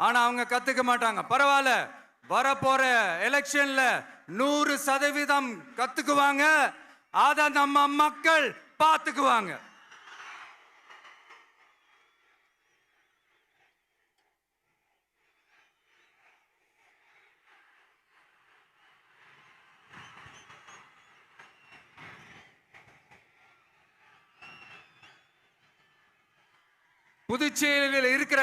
ஆனா அவங்க கத்துக்க மாட்டாங்க. பரவாயில்ல. வரப்போற எலெக்ஷன்ல நூறு சதவீதம் கத்துக்குவாங்க. அத நம்ம மக்கள் பார்த்துக்குவாங்க. புதுச்சேரியில் இருக்கிற